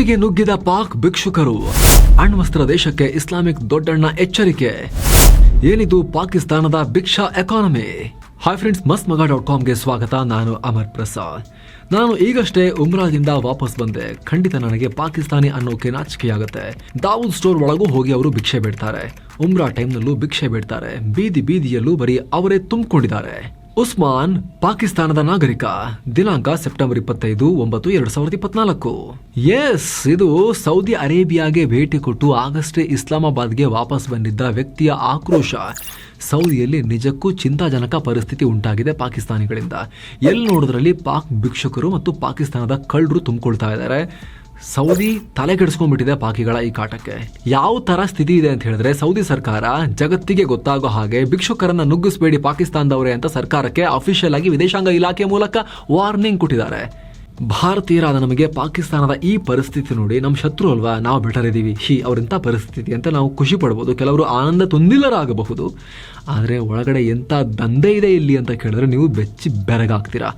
ಸೌದಿಗೆ ನುಗ್ಗಿದ ಪಾಕ್ ಭಿಕ್ಷುಕರು. ಅಣ್ವಸ್ತ್ರ ದೇಶಕ್ಕೆ ಇಸ್ಲಾಮಿಕ್ ದೊಡ್ಡಣ್ಣ ಎಚ್ಚರಿಕೆ. ಏನಿದು ಪಾಕಿಸ್ತಾನದ ಭಿಕ್ಷಾ ಎಕಾನಮಿ? ಹಾಯ್ ಫ್ರೆಂಡ್ಸ್ ಮಸ್ತ್ ಮಗ ಡಾಟ್ ಕಾಮ್ಗೆ ಸ್ವಾಗತ. ನಾನು ಅಮರ್ ಪ್ರಸಾದ್. ನಾನು ಈಗಷ್ಟೇ ಉಮ್ರಾದಿಂದ ವಾಪಸ್ ಬಂದೆ. ಖಂಡಿತ ನನಗೆ ಪಾಕಿಸ್ತಾನಿ ಅನ್ನೋಕೆ ನಾಚಿಕೆಯಾಗುತ್ತೆ ದಾವೂದ್ ಸ್ಟೋರ್ ಒಳಗೂ ಹೋಗಿ ಅವರು ಭಿಕ್ಷೆ ಬಿಡ್ತಾರೆ. ಉಮ್ರಾ ಟೈಮ್ನಲ್ಲೂ ಭಿಕ್ಷೆ ಬಿಡ್ತಾರೆ. ಬೀದಿ ಬೀದಿಯಲ್ಲೂ ಬರೀ ಅವರೇ ತುಂಬಿಕೊಂಡಿದ್ದಾರೆ. ಉಸ್ಮಾನ್, ಪಾಕಿಸ್ತಾನದ ನಾಗರಿಕ. ದಿನಾಂಕ ಸೆಪ್ಟೆಂಬರ್ ಇಪ್ಪತ್ತೈದು, ಒಂಬತ್ತು, ಎರಡ್ ಸಾವಿರದ ಇಪ್ಪತ್ನಾಲ್ಕು. ಎಸ್ ಇದು ಸೌದಿ ಅರೇಬಿಯಾಗೆ ಭೇಟಿ ಕೊಟ್ಟು ಆಗಸ್ಟ್ ಇಸ್ಲಾಮಾಬಾದ್ಗೆ ವಾಪಸ್ ಬಂದಿದ್ದ ವ್ಯಕ್ತಿಯ ಆಕ್ರೋಶ. ಸೌದಿಯಲ್ಲಿ ನಿಜಕ್ಕೂ ಚಿಂತಾಜನಕ ಪರಿಸ್ಥಿತಿ ಉಂಟಾಗಿದೆ ಪಾಕಿಸ್ತಾನಿಗಳಿಂದ. ಎಲ್ಲಿ ನೋಡಿದ್ರಲ್ಲಿ ಪಾಕ್ ಭಿಕ್ಷುಕರು ಮತ್ತು ಪಾಕಿಸ್ತಾನದ ಕಳ್ಳರು ತುಂಬಿಕೊಳ್ತಾ ಇದ್ದಾರೆ. ಸೌದಿ ತಲೆ ಕೆಡಿಸ್ಕೊಂಡ್ಬಿಟ್ಟಿದೆ ಪಾಕಿಗಳ ಈ ಕಾಟಕ್ಕೆ. ಯಾವ ತರ ಸ್ಥಿತಿ ಇದೆ ಅಂತ ಹೇಳಿದ್ರೆ ಸೌದಿ ಸರ್ಕಾರ ಜಗತ್ತಿಗೆ ಗೊತ್ತಾಗೋ ಹಾಗೆ ಭಿಕ್ಷುಕರನ್ನ ನುಗ್ಗಿಸಬೇಡಿ ಪಾಕಿಸ್ತಾನದವರೇ ಅಂತ ಸರ್ಕಾರಕ್ಕೆ ಅಫಿಷಿಯಲ್ ಆಗಿ ವಿದೇಶಾಂಗ ಇಲಾಖೆ ಮೂಲಕ ವಾರ್ನಿಂಗ್ ಕೊಟ್ಟಿದ್ದಾರೆ. ಭಾರತೀಯರಾದ ನಮಗೆ ಪಾಕಿಸ್ತಾನದ ಈ ಪರಿಸ್ಥಿತಿ ನೋಡಿ ನಮ್ಮ ಶತ್ರು ಅಲ್ವಾ? ನಾವು ಬೆಟರ್ ಇದೀವಿ. ಹಿ ಅವರಿಂಥ ಪರಿಸ್ಥಿತಿ ಅಂತ ನಾವು ಖುಷಿ ಪಡ್ಬೋದು. ಕೆಲವರು ಆನಂದ ತುಂದಿಲ್ಲರಾಗಬಹುದು ಆದರೆ ಒಳಗಡೆ ಎಂಥ ದಂಧೆ ಇದೆ ಇಲ್ಲಿ ಅಂತ ಕೇಳಿದ್ರೆ ನೀವು ಬೆಚ್ಚಿ ಬೆರಗಾಗ್ತೀರಾ?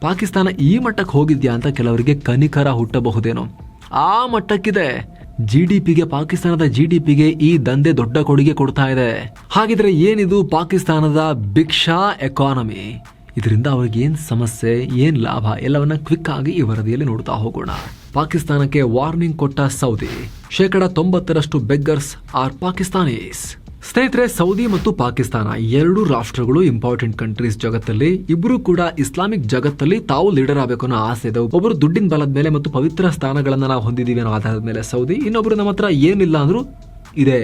ಪಾಕಿಸ್ತಾನ ಈ ಮಟ್ಟಕ್ಕೆ ಹೋಗಿದ್ಯಾ ಅಂತ ಕೆಲವರಿಗೆ ಕನಿಕರ ಹುಟ್ಟಬಹುದೇನೋ? ಆ ಮಟ್ಟಕ್ಕಿದೆ. ಜಿ ಡಿ ಪಿಗೆ ಪಾಕಿಸ್ತಾನದ ಜಿ ಡಿ ಪಿಗೆ ಈ ದಂಧೆ ದೊಡ್ಡ ಕೊಡುಗೆ ಕೊಡ್ತಾ ಇದೆ. ಹಾಗಿದ್ರೆ ಏನಿದು ಪಾಕಿಸ್ತಾನದ ಭಿಕ್ಷಾ ಎಕಾನಮಿ ಇದರಿಂದ ಅವ್ರಿಗೆ ಏನು ಸಮಸ್ಯೆ, ಏನ್ ಲಾಭ? ಎಲ್ಲವನ್ನ ಕ್ವಿಕ್ ಆಗಿ ಈ ವರದಿಯಲ್ಲಿ ನೋಡ್ತಾ ಹೋಗೋಣ. ಪಾಕಿಸ್ತಾನಕ್ಕೆ ವಾರ್ನಿಂಗ್ ಕೊಟ್ಟ ಸೌದಿ. ಶೇಕಡ ತೊಂಬತ್ತರಷ್ಟು ಬೆಗ್ಗರ್ಸ್ ಆರ್ ಪಾಕಿಸ್ತಾನೀಸ್ ಸ್ನೇಹಿತರೆ, ಸೌದಿ ಮತ್ತು ಪಾಕಿಸ್ತಾನ ಎರಡು ರಾಷ್ಟ್ರಗಳು ಇಂಪಾರ್ಟೆಂಟ್ ಕಂಟ್ರೀಸ್ ಜಗತ್ತಲ್ಲಿ ಇಬ್ಬರು ಕೂಡ ಇಸ್ಲಾಮಿಕ್ ಜಗತ್ತಲ್ಲಿ ತಾವು ಲೀಡರ್ ಆಗಬೇಕು ಅನ್ನೋ ಆಸೆ ಇದೆ. ಒಬ್ಬರು ದುಡ್ಡಿನ ಬಲದ ಮೇಲೆ ಮತ್ತು ಪವಿತ್ರ ಸ್ಥಾನಗಳನ್ನು ನಾವು ಹೊಂದಿದ್ದೀವಿ ಅನ್ನೋ ಆಧಾರದ ಮೇಲೆ ಸೌದಿ, ಇನ್ನೊಬ್ರು ನಮ್ಮ ಹತ್ರ ಏನಿಲ್ಲ ಅಂದ್ರೂ ಇದೆ.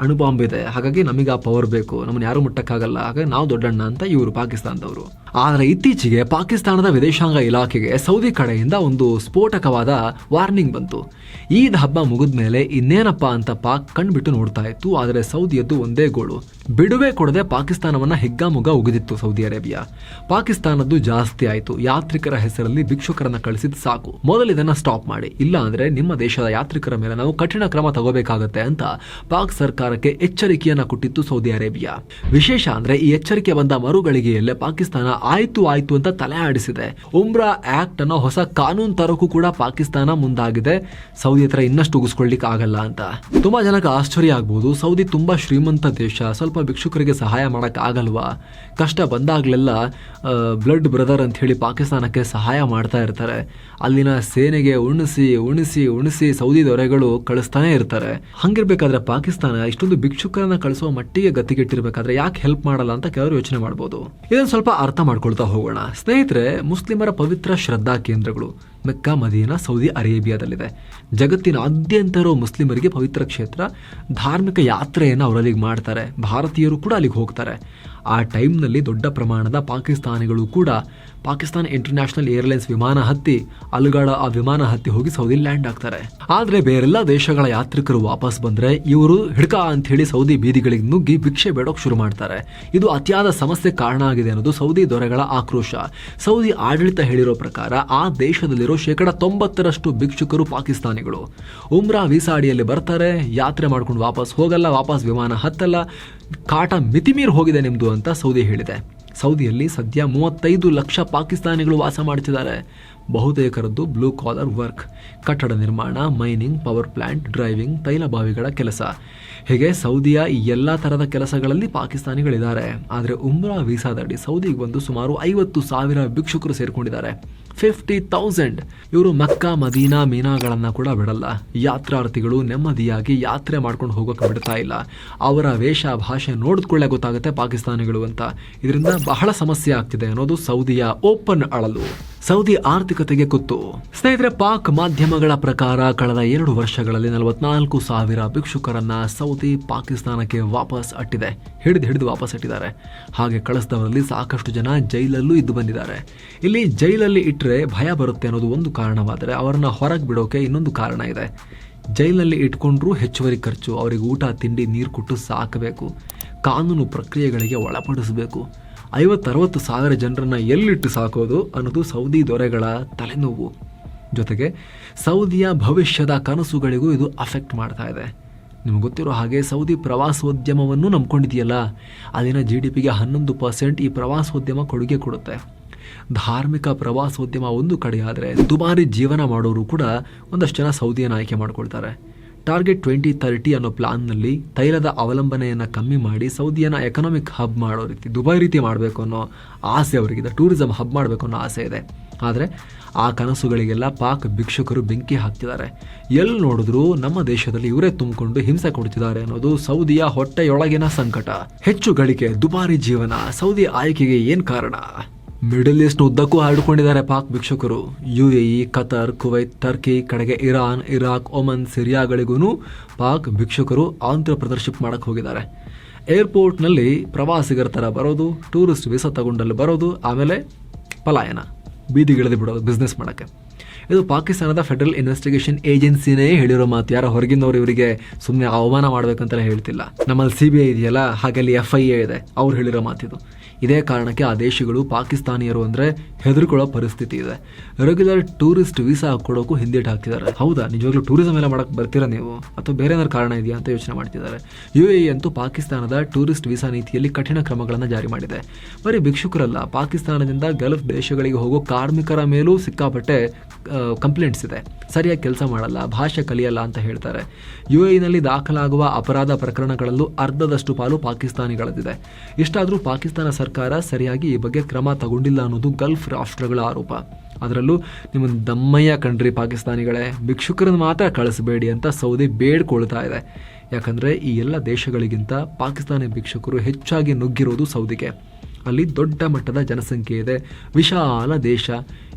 ಅಣುಬಾಂಬ್ ಇದೆ. ಹಾಗಾಗಿ ನಮಗೆ ಆ ಪವರ್ ಬೇಕು. ನಮ್ಮನ್ನ ಯಾರು ಮುಟ್ಟಕ್ಕಾಗಲ್ಲ. ಹಾಗಾಗಿ ನಾವು ದೊಡ್ಡಣ್ಣ ಅಂತ ಇವರು ಪಾಕಿಸ್ತಾನದವರು. ಆದರೆ ಇತ್ತೀಚೆಗೆ ಪಾಕಿಸ್ತಾನದ ವಿದೇಶಾಂಗ ಇಲಾಖೆಗೆ ಸೌದಿ ಕಡೆಯಿಂದ ಒಂದು ಸ್ಫೋಟಕವಾದ ವಾರ್ನಿಂಗ್ ಬಂತು. ಈದ್ ಹಬ್ಬ ಮುಗಿದ ಮೇಲೆ ಇನ್ನೇನಪ್ಪ ಅಂತ ಪಾಕ್ ಕಣ್ಬಿಟ್ಟು ನೋಡ್ತಾ ಇತ್ತು. ಆದರೆ ಸೌದಿಯದ್ದು ಒಂದೇ ಗೋಳು. ಬಿಡುವೆ ಕೊಡದೆ ಪಾಕಿಸ್ತಾನವನ್ನ ಹೆಗ್ಗಾಮುಗ್ಗ ಉಗಿದಿತ್ತು ಸೌದಿ ಅರೇಬಿಯಾ. ಪಾಕಿಸ್ತಾನದ್ದು ಜಾಸ್ತಿ ಆಯಿತು. ಯಾತ್ರಿಕರ ಹೆಸರಲ್ಲಿ ಭಿಕ್ಷುಕರನ್ನ ಕಳಿಸಿದ್ ಸಾಕು. ಮೊದಲು ಇದನ್ನ ಸ್ಟಾಪ್ ಮಾಡಿ. ಇಲ್ಲ ಅಂದ್ರೆ ನಿಮ್ಮ ದೇಶದ ಯಾತ್ರಿಕರ ಮೇಲೆ ನಾವು ಕಠಿಣ ಕ್ರಮ ತಗೋಬೇಕಾಗತ್ತೆ ಅಂತ ಪಾಕ್ ಸರ್ಕಾರಕ್ಕೆ ಎಚ್ಚರಿಕೆಯನ್ನ ಕೊಟ್ಟಿತ್ತು ಸೌದಿ ಅರೇಬಿಯಾ. ವಿಶೇಷ ಅಂದ್ರೆ ಈ ಎಚ್ಚರಿಕೆ ಬಂದ ಮರುಗಳಿಗೆಯಲ್ಲೇ ಪಾಕಿಸ್ತಾನ ಆಯ್ತು ಆಯ್ತು ಅಂತ ತಲೆ ಆಡಿಸಿದೆ. ಉಮ್ರಾ ಆಕ್ಟ್ ಅನ್ನೋ ಹೊಸ ಕಾನೂನು ತರಕ್ಕೂ ಕೂಡ ಪಾಕಿಸ್ತಾನ ಮುಂದಾಗಿದೆ. ಸೌದಿ ಹತ್ರ ಇನ್ನಷ್ಟು ಉಗಿಸ್ಕೊಳ್ಲಿಕ್ಕೆ ಆಗಲ್ಲ ಅಂತ. ತುಂಬಾ ಜನಕ್ಕೆ ಆಶ್ಚರ್ಯ ಆಗ್ಬೋದು, ಸೌದಿ ತುಂಬಾ ಶ್ರೀಮಂತ ದೇಶ, ಸ್ವಲ್ಪ ಭಿಕ್ಷುಕರಿಗೆ ಸಹಾಯ ಮಾಡಕ್ ಆಗಲ್ವಾ? ಕಷ್ಟ ಬಂದಾಗ್ಲೆಲ್ಲ ಬ್ಲಡ್ ಬ್ರದರ್ ಅಂತ ಹೇಳಿ ಪಾಕಿಸ್ತಾನಕ್ಕೆ ಸಹಾಯ ಮಾಡ್ತಾ ಇರ್ತಾರೆ. ಅಲ್ಲಿನ ಸೇನೆಗೆ ಉಣಿಸಿ ಉಣಿಸಿ ಉಣಿಸಿ ಸೌದಿ ದೊರೆಗಳು ಕಳಿಸ್ತಾನೆ ಇರ್ತಾರೆ. ಹಂಗಿರ್ಬೇಕಾದ್ರೆ ಪಾಕಿಸ್ತಾನ ಇಷ್ಟೊಂದು ಭಿಕ್ಷುಕರನ್ನ ಕಳಿಸುವ ಮಟ್ಟಿಗೆ ಗತಿಗೆಟ್ಟಿರ್ಬೇಕಾದ್ರೆ ಯಾಕೆ ಹೆಲ್ಪ್ ಮಾಡಲ್ಲ ಅಂತ ಕೆಲವರು ಯೋಚನೆ ಮಾಡ್ಬೋದು. ಇದನ್ನ ಸ್ವಲ್ಪ ಅರ್ಥ ಮಾಡ್ಕೊಳ್ತಾ ಹೋಗೋಣ. ಸ್ನೇಹಿತರೆ, ಮುಸ್ಲಿಮರ ಪವಿತ್ರ ಶ್ರದ್ಧಾ ಕೇಂದ್ರಗಳು ಮೆಕ್ಕಾ, ಮದೀನಾ, ಸೌದಿ ಅರೇಬಿಯಾದಲ್ಲಿದೆ ಜಗತ್ತಿನ ಆದ್ಯಂತ ಇರೋ ಮುಸ್ಲಿಮರಿಗೆ ಪವಿತ್ರ ಕ್ಷೇತ್ರ, ಧಾರ್ಮಿಕ ಯಾತ್ರೆಯನ್ನು ಅವರಲ್ಲಿಗೆ ಮಾಡ್ತಾರೆ. ಭಾರತೀಯರು ಕೂಡ ಅಲ್ಲಿಗೆ ಹೋಗ್ತಾರೆ. ಆ ಟೈಮ್ನಲ್ಲಿ ದೊಡ್ಡ ಪ್ರಮಾಣದ ಪಾಕಿಸ್ತಾನಿಗಳು ಕೂಡ ಪಾಕಿಸ್ತಾನ ಇಂಟರ್ನ್ಯಾಷನಲ್ ಏರ್ಲೈನ್ಸ್ ವಿಮಾನ ಹತ್ತಿ, ಅಲುಗಾಡ ಆ ವಿಮಾನ ಹತ್ತಿ ಹೋಗಿ ಸೌದಿ ಲ್ಯಾಂಡ್ ಆಗ್ತಾರೆ. ಆದ್ರೆ ಬೇರೆಲ್ಲ ದೇಶಗಳ ಯಾತ್ರಿಕರು ವಾಪಸ್ ಬಂದ್ರೆ ಇವರು ಹಿಡ್ಕ ಅಂತ ಹೇಳಿ ಸೌದಿ ಬೀದಿಗಳಿಗೆ ನುಗ್ಗಿ ಭಿಕ್ಷೆ ಬೇಡೋಕ್ ಶುರು ಮಾಡ್ತಾರೆ. ಇದು ಅತಿಯಾದ ಸಮಸ್ಯೆ ಕಾರಣ ಆಗಿದೆ ಅನ್ನೋದು ಸೌದಿ ದೊರೆಗಳ ಆಕ್ರೋಶ. ಸೌದಿ ಆಡಳಿತ ಹೇಳಿರೋ ಪ್ರಕಾರ ಆ ದೇಶದಲ್ಲಿರೋ ಶೇಕಡ ತೊಂಬತ್ತರಷ್ಟು ಭಿಕ್ಷುಕರು ಪಾಕಿಸ್ತಾನಿಗಳು. ಉಮ್ರಾ ವೀಸಾ ಅಡಿಯಲ್ಲಿ ಬರ್ತಾರೆ, ಯಾತ್ರೆ ಮಾಡ್ಕೊಂಡು ವಾಪಸ್ ಹೋಗಲ್ಲ, ವಾಪಸ್ ವಿಮಾನ ಹತ್ತಲ್ಲ ಕಾಟ ಮಿತಿಮೀರಿ ಹೋಗಿದೆ ನಿಮ್ಮದು ಅಂತ ಸೌದಿ ಹೇಳಿದೆ. ಸೌದಿಯಲ್ಲಿ ಸದ್ಯ ಮೂವತ್ತೈದು ಲಕ್ಷ ಪಾಕಿಸ್ತಾನಿಗಳು ವಾಸ ಮಾಡ್ತಿದ್ದಾರೆ ಬಹುತೇಕರದ್ದು ಬ್ಲೂ ಕಾಲರ್ ವರ್ಕ್ ಕಟ್ಟಡ ನಿರ್ಮಾಣ ಮೈನಿಂಗ್ ಪವರ್ ಪ್ಲಾಂಟ್ ಡ್ರೈವಿಂಗ್ ತೈಲ ಬಾವಿಗಳ ಕೆಲಸ. ಹೀಗೆ ಸೌದಿಯ ಈ ಎಲ್ಲ ಥರದ ಕೆಲಸಗಳಲ್ಲಿ ಪಾಕಿಸ್ತಾನಿಗಳಿದ್ದಾರೆ. ಆದರೆ ಉಮ್ರಾ ವೀಸಾದಡಿ ಸೌದಿಗೆ ಬಂದು ಸುಮಾರು ಐವತ್ತು ಸಾವಿರ ಭಿಕ್ಷುಕರು ಸೇರಿಕೊಂಡಿದ್ದಾರೆ. ಫಿಫ್ಟಿ ತೌಸಂಡ್ ಇವರು ಮಕ್ಕಾ, ಮದೀನಾ, ಮೀನಾಗಳನ್ನು ಕೂಡ ಬಿಡಲ್ಲ. ಯಾತ್ರಾರ್ಥಿಗಳು ನೆಮ್ಮದಿಯಾಗಿ ಯಾತ್ರೆ ಮಾಡ್ಕೊಂಡು ಹೋಗೋಕೆ ಬಿಡ್ತಾ ಇಲ್ಲ. ಅವರ ವೇಷ, ಭಾಷೆ ನೋಡಿದ್ಕೊಳ್ಳೆ ಗೊತ್ತಾಗುತ್ತೆ ಪಾಕಿಸ್ತಾನಿಗಳು ಅಂತ. ಇದರಿಂದ ಬಹಳ ಸಮಸ್ಯೆ ಆಗ್ತಿದೆ ಅನ್ನೋದು ಸೌದಿಯ ಓಪನ್ ಅಳಲು. ಸೌದಿ ಆರ್ಥಿಕತೆಗೆ ಕುತ್ತು ಸ್ನೇಹಿತರೆ, ಪಾಕ್ ಮಾಧ್ಯಮಗಳ ಪ್ರಕಾರ ಕಳೆದ ಎರಡು ವರ್ಷಗಳಲ್ಲಿ ನಲವತ್ನಾಲ್ಕು ಸಾವಿರ ಭಿಕ್ಷುಕರನ್ನ ಸೌದಿ ಪಾಕಿಸ್ತಾನಕ್ಕೆ ವಾಪಸ್ ಅಟ್ಟಿದೆ. ಹಿಡಿದು ಹಿಡಿದು ವಾಪಸ್ ಅಟ್ಟಿದ್ದಾರೆ. ಹಾಗೆ ಕಳಿಸಿದವರಲ್ಲಿ ಸಾಕಷ್ಟು ಜನ ಜೈಲಲ್ಲೂ ಇದ್ದು ಬಂದಿದ್ದಾರೆ. ಇಲ್ಲಿ ಜೈಲಲ್ಲಿ ಇಟ್ಟರೆ ಭಯ ಬರುತ್ತೆ ಅನ್ನೋದು ಒಂದು ಕಾರಣವಾದರೆ ಅವರನ್ನ ಹೊರಗೆ ಬಿಡೋಕೆ ಇನ್ನೊಂದು ಕಾರಣ ಇದೆ. ಜೈಲಿನಲ್ಲಿ ಇಟ್ಕೊಂಡ್ರೂ ಹೆಚ್ಚುವರಿ ಖರ್ಚು, ಅವರಿಗೆ ಊಟ, ತಿಂಡಿ, ನೀರು ಕೊಟ್ಟು ಸಾಕಬೇಕು. ಕಾನೂನು ಪ್ರಕ್ರಿಯೆಗಳಿಗೆ ಒಳಪಡಿಸಬೇಕು. ಐವತ್ತರವತ್ತು ಸಾವಿರ ಜನರನ್ನು ಎಲ್ಲಿಟ್ಟು ಸಾಕೋದು ಅನ್ನೋದು ಸೌದಿ ದೊರೆಗಳ ತಲೆನೋವು. ಜೊತೆಗೆ ಸೌದಿಯ ಭವಿಷ್ಯದ ಕನಸುಗಳಿಗೂ ಇದು ಅಫೆಕ್ಟ್ ಮಾಡ್ತಾ ಇದೆ. ನಿಮ್ಗೆ ಗೊತ್ತಿರೋ ಹಾಗೆ ಸೌದಿ ಪ್ರವಾಸೋದ್ಯಮವನ್ನು ನಂಬ್ಕೊಂಡಿದೆಯಲ್ಲ ಅಲ್ಲಿನ ಜಿ ಡಿ ಪಿಗೆ ಹನ್ನೊಂದು ಪರ್ಸೆಂಟ್ ಈ ಪ್ರವಾಸೋದ್ಯಮ ಕೊಡುಗೆ ಕೊಡುತ್ತೆ. ಧಾರ್ಮಿಕ ಪ್ರವಾಸೋದ್ಯಮ ಒಂದು ಕಡೆಯಾದರೆ ದುಬಾರಿ ಜೀವನ ಮಾಡೋರು ಕೂಡ ಒಂದಷ್ಟು ಜನ ಸೌದಿಯನ್ನು ಆಯ್ಕೆ ಮಾಡ್ಕೊಳ್ತಾರೆ. ಟಾರ್ಗೆಟ್ ಟ್ವೆಂಟಿ ತರ್ಟಿ ಅನ್ನೋ ಪ್ಲಾನ್ನಲ್ಲಿ ತೈಲದ ಅವಲಂಬನೆಯನ್ನು ಕಮ್ಮಿ ಮಾಡಿ ಸೌದಿಯನ್ನು ಎಕನಾಮಿಕ್ ಹಬ್ ಮಾಡೋ ರೀತಿ, ದುಬೈ ರೀತಿ ಮಾಡಬೇಕು ಅನ್ನೋ ಆಸೆ ಅವರಿಗಿದೆ ಟೂರಿಸಂ ಹಬ್ ಮಾಡಬೇಕು ಅನ್ನೋ ಆಸೆ ಇದೆ. ಆದರೆ ಆ ಕನಸುಗಳಿಗೆಲ್ಲ ಪಾಕ್ ಭಿಕ್ಷುಕರು ಬೆಂಕಿ ಹಾಕ್ತಿದ್ದಾರೆ. ಎಲ್ಲಿ ನೋಡಿದ್ರು ನಮ್ಮ ದೇಶದಲ್ಲಿ ಇವರೇ ತುಂಬಿಕೊಂಡು ಹಿಂಸೆ ಕೊಡ್ತಿದ್ದಾರೆ ಅನ್ನೋದು ಸೌದಿಯ ಹೊಟ್ಟೆಯೊಳಗಿನ ಸಂಕಟ. ಹೆಚ್ಚು ಗಳಿಕೆ, ದುಬಾರಿ ಜೀವನ, ಸೌದಿ ಆಯ್ಕೆಗೆ ಏನು ಕಾರಣ? ಮಿಡಲ್ ಈಸ್ಟ್ ಉದ್ದಕ್ಕೂ ಹರಡಿಕೊಂಡಿದ್ದಾರೆ Pak ಭಿಕ್ಷಕರು. U A E Qatar Kuwait Turkey ಕಡೆಗೆ ಇರಾನ್ ಇರಾಕ್ ಒಮನ್ ಸಿರಿಯಾಗಳಿಗೂ ಪಾಕ್ ಭಿಕ್ಷಕರು ಆಂತ್ರ ಪ್ರದರ್ಶಿಪ್ ಮಾಡಕ್ಕೆ ಹೋಗಿದ್ದಾರೆ. ಏರ್ಪೋರ್ಟ್ನಲ್ಲಿ ಪ್ರವಾಸಿಗರ ಥರ ಬರೋದು ಟೂರಿಸ್ಟ್ ವೀಸಾ ತಗೊಂಡಲ್ಲಿ ಬರೋದು, ಆಮೇಲೆ ಪಲಾಯನ, ಬೀದಿಗಿಳಿದು ಬಿಡೋದು ಬಿಸ್ನೆಸ್ ಮಾಡೋಕ್ಕೆ. ಇದು ಪಾಕಿಸ್ತಾನದ ಫೆಡರಲ್ ಇನ್ವೆಸ್ಟಿಗೇಷನ್ ಏಜೆನ್ಸಿನೇ ಹೇಳಿರೋ ಮಾತು. ಯಾರೋ ಹೊರಗಿನವರು ಇವರಿಗೆ ಸುಮ್ಮನೆ ಅವಮಾನ ಮಾಡಬೇಕಂತ ಹೇಳ್ತಿಲ್ಲ. ನಮ್ಮಲ್ಲಿ ಸಿ ಬಿ ಐ ಇದೆಯಲ್ಲ ಹಾಗೆ ಅಲ್ಲಿ ಎಫ್ ಐ ಎ ಇದೆ. ಅವ್ರು ಹೇಳಿರೋ ಮಾತಿದು. ಇದೇ ಕಾರಣಕ್ಕೆ ಆ ದೇಶಗಳು ಪಾಕಿಸ್ತಾನಿಯರು ಅಂದರೆ ಹೆದರ್ಕೊಳ್ಳೋ ಪರಿಸ್ಥಿತಿ ಇದೆ. ರೆಗ್ಯುಲರ್ ಟೂರಿಸ್ಟ್ ವೀಸಾ ಕೊಡೋಕ್ಕೂ ಹಿಂದೇಟ್ ಹಾಕ್ತಿದ್ದಾರೆ. ಹೌದಾ? ನಿಜವಾಗ್ಲೂ ಟೂರಿಸಂ ಎಲ್ಲ ಮಾಡಕ್ಕೆ ಬರ್ತೀರಾ ನೀವು? ಅಥವಾ ಬೇರೆ ಏನಾದ್ರು ಕಾರಣ ಇದೆಯಾ ಅಂತ ಯೋಚನೆ ಮಾಡ್ತಿದ್ದಾರೆ. ಯು ಎ ಅಂತೂ ಪಾಕಿಸ್ತಾನದ ಟೂರಿಸ್ಟ್ ವೀಸಾ ನೀತಿಯಲ್ಲಿ ಕಠಿಣ ಕ್ರಮಗಳನ್ನು ಜಾರಿ ಮಾಡಿದೆ. ಬರೀ ಭಿಕ್ಷುಕರಲ್ಲ, ಪಾಕಿಸ್ತಾನದಿಂದ ಗಲ್ಫ್ ದೇಶಗಳಿಗೆ ಹೋಗೋ ಕಾರ್ಮಿಕರ ಮೇಲೂ ಸಿಕ್ಕಾಪಟ್ಟೆ ಕಂಪ್ಲೇಂಟ್ಸ್ ಇದೆ. ಸರಿಯಾಗಿ ಕೆಲಸ ಮಾಡಲ್ಲ, ಭಾಷೆ ಕಲಿಯಲ್ಲ ಅಂತ ಹೇಳ್ತಾರೆ. ಯು ಎನಲ್ಲಿ ದಾಖಲಾಗುವ ಅಪರಾಧ ಪ್ರಕರಣಗಳಲ್ಲೂ ಅರ್ಧದಷ್ಟು ಪಾಲು ಪಾಕಿಸ್ತಾನಿಗಳದ್ದಿದೆ. ಇಷ್ಟಾದರೂ ಪಾಕಿಸ್ತಾನ ಸರ್ಕಾರ ಸರಿಯಾಗಿ ಈ ಬಗ್ಗೆ ಕ್ರಮ ತಗೊಂಡಿಲ್ಲ ಅನ್ನೋದು ಗಲ್ಫ್ ರಾಷ್ಟ್ರಗಳ ಆರೋಪ. ಅದರಲ್ಲೂ ನಿಮ್ಮ ದಮ್ಮಯ್ಯ ಕಂಡ್ರಿ ಪಾಕಿಸ್ತಾನಿಗಳೇ, ಭಿಕ್ಷುಕರನ್ನು ಮಾತ್ರ ಕಳಿಸಬೇಡಿ ಅಂತ ಸೌದಿ ಬೇಡ್ಕೊಳ್ತಾ ಇದೆ. ಯಾಕಂದರೆ ಈ ಎಲ್ಲ ದೇಶಗಳಿಗಿಂತ ಪಾಕಿಸ್ತಾನಿ ಭಿಕ್ಷುಕರು ಹೆಚ್ಚಾಗಿ ನುಗ್ಗಿರೋದು ಸೌದಿಗೆ. ಅಲ್ಲಿ ದೊಡ್ಡ ಮಟ್ಟದ ಜನಸಂಖ್ಯೆ ಇದೆ, ವಿಶಾಲ ದೇಶ.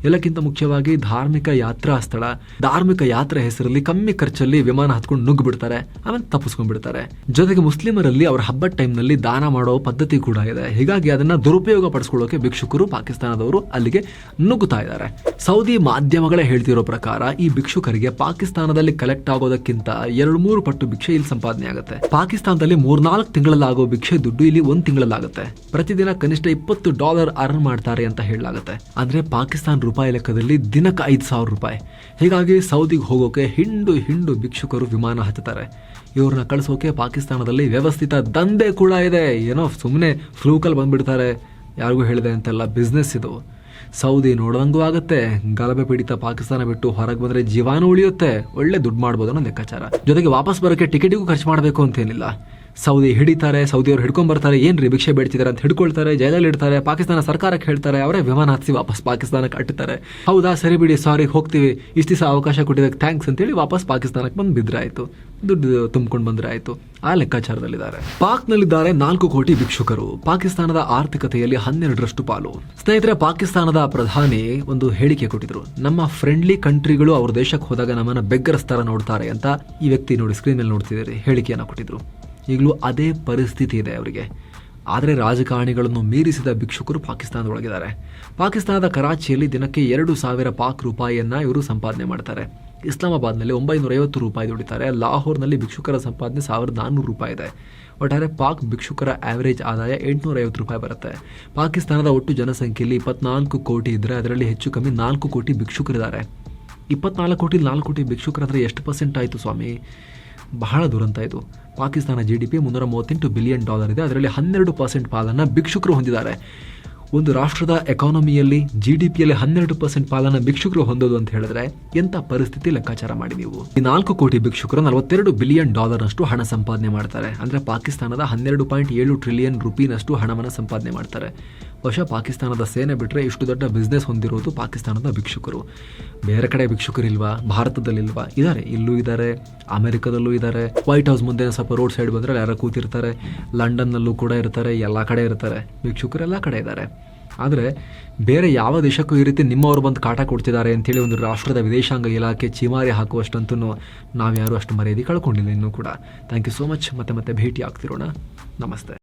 ಎಲ್ಲಕ್ಕಿಂತ ಮುಖ್ಯವಾಗಿ ಧಾರ್ಮಿಕ ಯಾತ್ರಾ ಸ್ಥಳ. ಧಾರ್ಮಿಕ ಯಾತ್ರೆ ಹೆಸರಲ್ಲಿ ಕಮ್ಮಿ ಖರ್ಚಲ್ಲಿ ವಿಮಾನ ಹತ್ಕೊಂಡು ನುಗ್ಗಿ ಬಿಡ್ತಾರೆ ಆಮೇಲೆ ತಪ್ಪಿಸ್ಕೊಂಡ್ಬಿಡ್ತಾರೆ. ಜೊತೆಗೆ ಮುಸ್ಲಿಮರಲ್ಲಿ ಅವರ ಹಬ್ಬದ ಟೈಮ್ನಲ್ಲಿ ದಾನ ಮಾಡೋ ಪದ್ಧತಿ ಕೂಡ ಇದೆ. ಹೀಗಾಗಿ ಅದನ್ನ ದುರುಪಯೋಗ ಪಡಿಸ್ಕೊಳ್ಳೋಕೆ ಭಿಕ್ಷುಕರು ಪಾಕಿಸ್ತಾನದವರು ಅಲ್ಲಿಗೆ ನುಗ್ಗುತ್ತಾ ಇದ್ದಾರೆ. ಸೌದಿ ಮಾಧ್ಯಮಗಳೇ ಹೇಳ್ತಿರೋ ಪ್ರಕಾರ ಈ ಭಿಕ್ಷುಕರಿಗೆ ಪಾಕಿಸ್ತಾನದಲ್ಲಿ ಕಲೆಕ್ಟ್ ಆಗೋದಕ್ಕಿಂತ ಎರಡು ಮೂರು ಪಟ್ಟು ಭಿಕ್ಷೆ ಇಲ್ಲಿ ಸಂಪಾದನೆ ಆಗುತ್ತೆ. ಪಾಕಿಸ್ತಾನದಲ್ಲಿ ಮೂರ್ನಾಲ್ಕು ತಿಂಗಳಲ್ಲಾಗೋ ಭಿಕ್ಷೆ ದುಡ್ಡು ಇಲ್ಲಿ ಒಂದ್ ತಿಂಗಳಲ್ಲಾಗುತ್ತೆ. ಪ್ರತಿದಿನ ಕನಿಷ್ಠ ಇಪ್ಪತ್ತು ಡಾಲರ್ ಅರ್ನ್ ಮಾಡ್ತಾರೆ ಅಂತ ಹೇಳಲಾಗುತ್ತೆ. ಅಂದ್ರೆ ಪಾಕಿಸ್ತಾನ ರೂಪಾಯಿ ಲೆಕ್ಕದಲ್ಲಿ ದಿನಕ್ಕೆ ಐದು ಸಾವಿರ ರೂಪಾಯಿ. ಹೀಗಾಗಿ ಸೌದಿಗೆ ಹೋಗೋಕೆ ಹಿಂಡು ಹಿಂಡು ಭಿಕ್ಷುಕರು ವಿಮಾನ ಹತ್ತುತ್ತಾರೆ. ಇವ್ರನ್ನ ಕಳಿಸೋಕೆ ಪಾಕಿಸ್ತಾನದಲ್ಲಿ ವ್ಯವಸ್ಥಿತ ದಂಧೆ ಕೂಡ ಇದೆ. ಏನೋ ಸುಮ್ಮನೆ ಫ್ಲೂಕಲ್ಲಿ ಬಂದುಬಿಡ್ತಾರೆ. ಯಾರಿಗೂ ಹೇಳಿದೆ ಅಂತೆಲ್ಲ ಬಿಸ್ನೆಸ್ ಇದು. ಸೌದಿ ನೋಡ್ದಂಗೂ ಆಗುತ್ತೆ. ಗಲಭೆ ಪೀಡಿತ ಪಾಕಿಸ್ತಾನ ಬಿಟ್ಟು ಹೊರಗೆ ಬಂದರೆ ಜೀವಾನು ಉಳಿಯುತ್ತೆ. ಒಳ್ಳೆ ದುಡ್ಡು ಮಾಡ್ಬೋದು ಅನ್ನೋ ಲೆಕ್ಕಾಚಾರ. ಜೊತೆಗೆ ವಾಪಸ್ ಬರೋಕ್ಕೆ ಟಿಕೆಟಿಗೂ ಖರ್ಚು ಮಾಡಬೇಕು ಅಂತೇನಿಲ್ಲ. ಸೌದಿ ಹಿಡಿತಾರೆ, ಸೌದಿಯವ್ರು ಹಿಡ್ಕೊಂಡ್ ಬರ್ತಾರೆ, ಏನ್ರಿ ಭಿಕ್ಷೆ ಬೇಡ್ತಿದ್ದಾರೆ ಅಂತ ಹಿಡ್ಕೊಳ್ತಾರೆ, ಜೈಲಲ್ಲಿ ಇಡ್ತಾರೆ, ಪಾಕಿಸ್ತಾನ ಸರ್ಕಾರಕ್ಕೆ ಹೇಳ್ತಾರೆ, ಅವರೇ ವಿಮಾನ ಹತ್ತಿಸಿ ವಾಪಸ್ ಪಾಕಿಸ್ತಾನಕ್ಕೆ ಅಟ್ಟುತ್ತಾರೆ ಹೌದಾ, ಸರಿ ಬಿಡಿ ಸಾರಿ ಹೋಗ್ತೀವಿ. ಇಷ್ಟು ದಿವಸ ಅವಕಾಶ ಕೊಟ್ಟಿದ್ದಕ್ಕೆ ಥ್ಯಾಂಕ್ಸ್ ಅಂತೇಳಿ ವಾಪಸ್ ಪಾಕಿಸ್ತಾನಕ್ಕೆ ಬಂದು ಆಯ್ತು ದುಡ್ಡು ತುಂಬಿಕೊಂಡು ಬಂದ್ರೆ ಆ ಲೆಕ್ಕಾಚಾರದಲ್ಲಿದ್ದಾರೆ. ಪಾಕ್ನಲ್ಲಿದ್ದಾರೆ ನಾಲ್ಕು ಕೋಟಿ ಭಿಕ್ಷುಕರು. ಪಾಕಿಸ್ತಾನದ ಆರ್ಥಿಕತೆಯಲ್ಲಿ ಹನ್ನೆರಡರಷ್ಟು ಪಾಲು. ಸ್ನೇಹಿತರೆ, ಪಾಕಿಸ್ತಾನದ ಪ್ರಧಾನಿ ಒಂದು ಹೇಳಿಕೆ ಕೊಟ್ಟಿದ್ರು. ನಮ್ಮ ಫ್ರೆಂಡ್ಲಿ ಕಂಟ್ರಿಗಳು ಅವ್ರ ದೇಶಕ್ಕೆ ಹೋದಾಗ ನಮ್ಮನ್ನ ಬೆಗ್ಗರಸ್ತಾರ ನೋಡ್ತಾರೆ ಅಂತ ಈ ವ್ಯಕ್ತಿ ನೋಡಿ ಸ್ಕ್ರೀನ್ ಮೇಲೆ ನೋಡ್ತಿದ್ದಾರೆ. ಹೇಳಿಕೆಯನ್ನು ಕೊಟ್ಟಿದ್ರು. ಈಗಲೂ ಅದೇ ಪರಿಸ್ಥಿತಿ ಇದೆ ಅವರಿಗೆ. ಆದರೆ ರಾಜಕಾರಣಿಗಳನ್ನು ಮೀರಿಸಿದ ಭಿಕ್ಷುಕರು ಪಾಕಿಸ್ತಾನದೊಳಗಿದ್ದಾರೆ. ಪಾಕಿಸ್ತಾನದ ಕರಾಚಿಯಲ್ಲಿ ದಿನಕ್ಕೆ ಎರಡು ಸಾವಿರ ಪಾಕ್ ರೂಪಾಯಿಯನ್ನು ಇವರು ಸಂಪಾದನೆ ಮಾಡ್ತಾರೆ. ಇಸ್ಲಾಮಾಬಾದ್ನಲ್ಲಿ ಒಂಬೈನೂರ ಐವತ್ತು ರೂಪಾಯಿ ದುಡಿತಾರೆ. ಲಾಹೋರ್ನಲ್ಲಿ ಭಿಕ್ಷುಕರ ಸಂಪಾದನೆ ಸಾವಿರದ ನಾನ್ನೂರು ರೂಪಾಯಿ ಇದೆ. ಒಟ್ಟಾರೆ ಪಾಕ್ ಭಿಕ್ಷುಕರ ಆವರೇಜ್ ಆದಾಯ ಎಂಟುನೂರ ಐವತ್ತು ರೂಪಾಯಿ ಬರುತ್ತೆ. ಪಾಕಿಸ್ತಾನದ ಒಟ್ಟು ಜನಸಂಖ್ಯೆಯಲ್ಲಿ ಇಪ್ಪತ್ನಾಲ್ಕು ಕೋಟಿ ಇದ್ದರೆ ಅದರಲ್ಲಿ ಹೆಚ್ಚು ಕಮ್ಮಿ ನಾಲ್ಕು ಕೋಟಿ ಭಿಕ್ಷುಕರಿದ್ದಾರೆ. ಇಪ್ಪತ್ನಾಲ್ಕು ಕೋಟಿ ನಾಲ್ಕು ಕೋಟಿ ಭಿಕ್ಷುಕರಾದರೆ ಎಷ್ಟು ಪರ್ಸೆಂಟ್ ಆಯಿತು ಸ್ವಾಮಿ? ಬಹಳ ದುರಂತ ಇದು. ಪಾಕಿಸ್ತಾನ ಜಿ ಡಿ ಪಿ ಮುನ್ನೂರ ಮೂವತ್ತೆಂಟು ಬಿಲಿಯನ್ ಡಾಲರ್ ಇದೆ. ಅದರಲ್ಲಿ ಹನ್ನೆರಡು ಪರ್ಸೆಂಟ್ ಪಾಲನ್ನು ಭಿಕ್ಷುಕರು ಹೊಂದಿದ್ದಾರೆ. ಒಂದು ರಾಷ್ಟ್ರದ ಎಕಾನಮಿಯಲ್ಲಿ ಜಿ ಡಿ ಪಿಯಲ್ಲಿ ಹನ್ನೆರಡು ಪರ್ಸೆಂಟ್ ಪಾಲನ ಭಿಕ್ಷುಕರು ಹೊಂದೋದು ಅಂತ ಹೇಳಿದ್ರೆ ಎಂಥ ಪರಿಸ್ಥಿತಿ ಲೆಕ್ಕಾಚಾರ ಮಾಡಿ ನೀವು? ಈ ನಾಲ್ಕು ಕೋಟಿ ಭಿಕ್ಷುಕರು ನಲವತ್ತೆರಡು ಬಿಲಿಯನ್ ಡಾಲರ್ನಷ್ಟು ಹಣ ಸಂಪಾದನೆ ಮಾಡ್ತಾರೆ. ಅಂದ್ರೆ ಪಾಕಿಸ್ತಾನದ ಹನ್ನೆರಡು ಪಾಯಿಂಟ್ ಏಳು ಟ್ರಿಲಿಯನ್ ರುಪಿನಷ್ಟು ಹಣವನ್ನು ಸಂಪಾದನೆ ಮಾಡ್ತಾರೆ. ವರ್ಷ ಪಾಕಿಸ್ತಾನದ ಸೇನೆ ಬಿಟ್ಟರೆ ಇಷ್ಟು ದೊಡ್ಡ ಬಿಸ್ನೆಸ್ ಹೊಂದಿರೋದು ಪಾಕಿಸ್ತಾನದ ಭಿಕ್ಷುಕರು. ಬೇರೆ ಕಡೆ ಭಿಕ್ಷುಕರಿಲ್ವಾ? ಭಾರತದಲ್ಲಿಲ್ವಾ? ಇದ್ದಾರೆ, ಇಲ್ಲೂ ಇದ್ದಾರೆ, ಅಮೆರಿಕದಲ್ಲೂ ಇದ್ದಾರೆ. ವೈಟ್ ಹೌಸ್ ಮುಂದೆ ಸ್ವಲ್ಪ ರೋಡ್ ಸೈಡ್ ಬಂದರೆ ಯಾರೋ ಕೂತಿರ್ತಾರೆ. ಲಂಡನ್ನಲ್ಲೂ ಕೂಡ ಇರ್ತಾರೆ, ಎಲ್ಲ ಕಡೆ ಇರ್ತಾರೆ. ಭಿಕ್ಷುಕರು ಎಲ್ಲ ಕಡೆ ಇದ್ದಾರೆ. ಆದರೆ ಬೇರೆ ಯಾವ ದೇಶಕ್ಕೂ ಈ ರೀತಿ ನಿಮ್ಮವರು ಬಂದು ಕಾಟ ಕೊಡ್ತಿದ್ದಾರೆ ಅಂತೇಳಿ ಒಂದು ರಾಷ್ಟ್ರದ ವಿದೇಶಾಂಗ ಇಲಾಖೆ ಚಿಮಾರಿ ಹಾಕುವಷ್ಟಂತೂ ನಾವು ಯಾರು ಅಷ್ಟು ಮರ್ಯಾದೆ ಕಳ್ಕೊಂಡಿಲ್ಲ ಇನ್ನೂ ಕೂಡ. ಥ್ಯಾಂಕ್ ಯು ಸೋ ಮಚ್ ಮತ್ತೆ ಮತ್ತೆ ಭೇಟಿ ಆಗ್ತಿರೋಣ ನಮಸ್ತೆ.